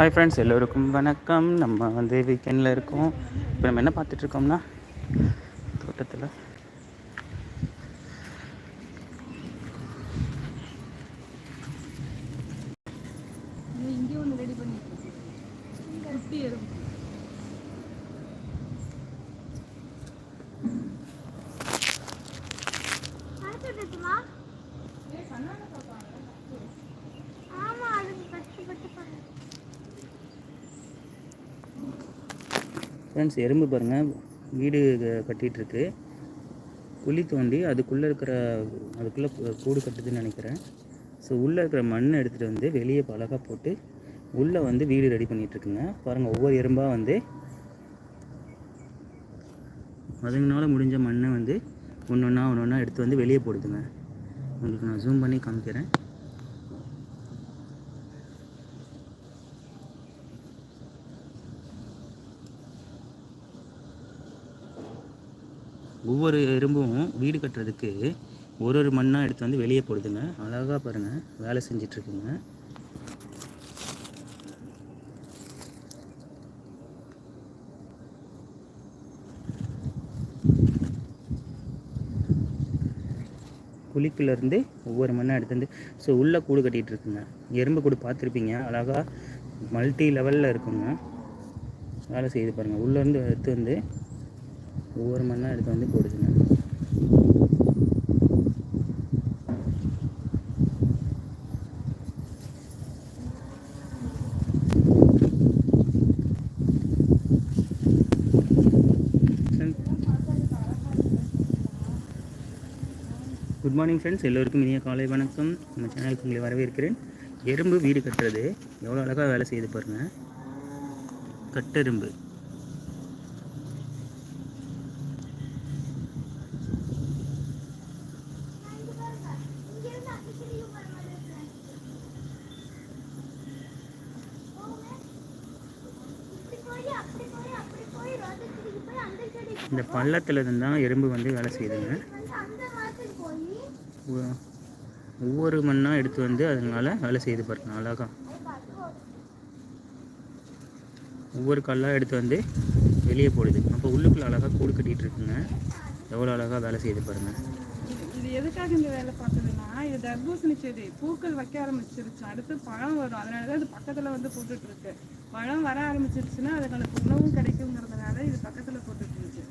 Hi friends எல்லோருக்கும் வணக்கம். நம்ம வந்து வீக்கெண்டில் இருக்கோம். இப்போ நம்ம என்ன பார்த்துட்ருக்கோம்னா தோட்டத்தில். இங்கே ஒன்று ரெடி பண்ணிட்டு குட்டி எறும்பு அனுப்பிவிட்டுமா? ஆமா, அது பட்டு பட்டு பண்ணு. ஃப்ரெண்ட்ஸ் எறும்பு பாருங்கள் வீடு க- குழி தோண்டி அதுக்குள்ளே இருக்கிற அதுக்குள்ளே கூடு கட்டுதுன்னு நினைக்கிறேன். ஸோ உள்ளே இருக்கிற மண்ணை எடுத்துகிட்டு வந்து வெளியே பழகாக போட்டு உள்ளே வந்து வீடு ரெடி பண்ணிகிட்ருக்குங்க பாருங்கள் ஒவ்வொரு எறும்பாக வந்து அதுங்களால முடிஞ்ச மண்ணை வந்து ஒன்று ஒன்றா ஒன்று ஒன்றா எடுத்து வந்து வெளியே போடுதுங்க. உங்களுக்கு நான் ஜூம் பண்ணி காமிக்கிறேன். ஒவ்வொரு எறும்பும் வீடு கட்டுறதுக்கு ஒரு ஒரு மண்ணாக எடுத்து வந்து வெளியே போடுதுங்க. அழகாக பாருங்கள் வேலை செஞ்சிட்ருக்குங்க. குழிக்குள்ளேருந்து ஒவ்வொரு மண்ணாக எடுத்து வந்து ஸோ உள்ளே கூடு கட்டிகிட்டு இருக்குங்க எறும்பு கூடு பார்த்துருப்பீங்க. அழகாக மல்டி லெவலில் இருக்குங்க. வேலை செய்யுது பாருங்கள் உள்ளேருந்து எடுத்து வந்து ஒவ்வொரு மண்ணாக எடுத்து வந்து போடுதுங்க குட் மார்னிங் ஃப்ரெண்ட்ஸ் எல்லோருக்கும் இனிய காலை வணக்கம். நம்ம சேனலுக்கு உங்களை வரவேற்கிறேன். எறும்பு வீடு கட்டுறது எவ்வளோ அழகாக வேலை செய்து பாருங்கள் கட்டெரும்பு இந்த பள்ளத்தில் இருந்து தான் எறும்பு வந்து வேலை செய்யுதுங்க. ஒவ்வொரு மண்ணாக எடுத்து வந்து அதனால் வேலை செய்து பாருங்க அழகா. ஒவ்வொரு கல்லாக எடுத்து வந்து வெளியே போடுது. அப்போ உள்ளுக்குள்ள அழகாக கூடு கட்டிகிட்டு இருக்குங்க. எவ்வளோ அழகாக வேலை செய்து பாருங்கள் இது எதுக்காக இந்த வேலை பார்த்ததுன்னா இது தர்பூசணி செடி. பூக்கள் வைக்க ஆரம்பிச்சிருச்சு. அடுத்து பழம் வரும். அதனால தான் இது பக்கத்தில் வந்து போட்டுட்ருக்கு பழம் வர ஆரம்பிச்சிருச்சுன்னா அதுக்கான உணவும் கிடைக்குங்கிறதுனால இது பக்கத்தில் போட்டுட்ருக்கு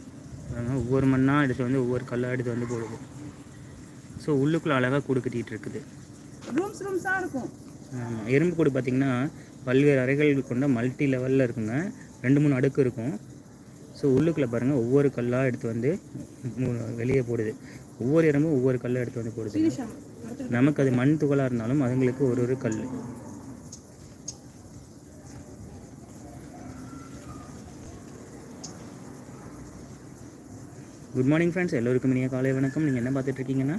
ஒவ்வொரு மண்ணாக எடுத்து வந்து ஒவ்வொரு கல்லாக எடுத்து வந்து போடுது. ஸோ உள்ளுக்குள்ளே அழகாக கூடு கட்டிகிட்டு இருக்குது. ரூம்ஸ் ரூம்ஸாக இருக்கும். ஆமாம் எறும்பு கூடு பார்த்திங்கன்னா பல்வேறு அறைகள் கொண்ட மல்டி லெவலில் இருக்குங்க. ரெண்டு மூணு அடுக்கு இருக்கும். ஸோ உள்ளுக்குள்ளே பாருங்கள் ஒவ்வொரு கல்லாக எடுத்து வந்து வெளியே போடுது. ஒவ்வொரு எறும்பும் ஒவ்வொரு கல்லாக எடுத்து வந்து போடுது நமக்கு அது மண் துகளாக இருந்தாலும் அதுங்களுக்கு ஒரு ஒரு கல் குட் மார்னிங் ஃப்ரெண்ட்ஸ் எல்லோருக்கும் இனிய காலை வணக்கம். நீங்கள் என்ன பார்த்துட்டு இருக்கீங்கன்னா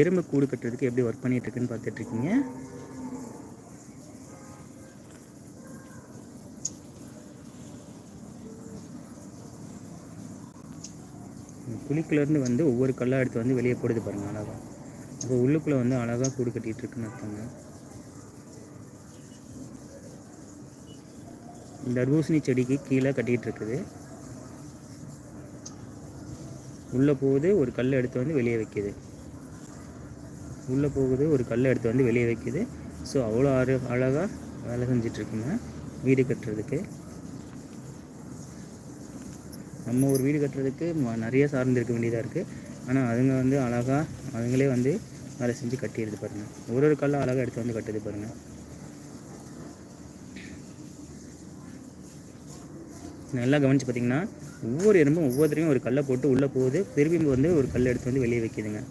எறும்பு கூடு கட்டுறதுக்கு எப்படி ஒர்க் பண்ணிகிட்ருக்குன்னு பார்த்துட்ருக்கீங்க. பார்த்துட்டு குழிக்குள்ளேருந்து வந்து ஒவ்வொரு கல்லாக எடுத்து வந்து வெளியே போடுது பாருங்கள் அழகாக அப்போ உள்ளுக்குள்ளே வந்து அழகாக கூடு கட்டிட்டு இருக்குன்னு அர்த்தங்க. இந்த தர்பூசணி செடிக்கு கீழே கட்டிகிட்டு இருக்குது உள்ளே போகுது ஒரு கல் எடுத்து வந்து வெளியே வைக்குது. உள்ளே போகுது ஒரு கல் எடுத்து வந்து வெளியே வைக்குது. ஸோ அவ்வளோ அழ அழகாக வேலை செஞ்சிட்ருக்குங்க வீடு கட்டுறதுக்கு. நம்ம ஒரு வீடு கட்டுறதுக்கு ம- நிறைய சார்ந்து இருக்க வேண்டியதாக இருக்குது ஆனால் அதுங்க வந்து அழகாக அதுங்களே வந்து வேலை செஞ்சு கட்டிடுது பாருங்கள் ஒரு ஒரு கல்லும் அழகாக எடுத்து வந்து கட்டுது பாருங்கள் நல்லா கவனித்து பார்த்தீங்கன்னா ஒவ்வொரு எறும்பும் ஒவ்வொருத்தரையும் ஒரு கல்லை போட்டு உள்ளே போகுது. திரும்பி வந்து ஒரு கல் எடுத்து வந்து வெளியே வைக்குதுங்க.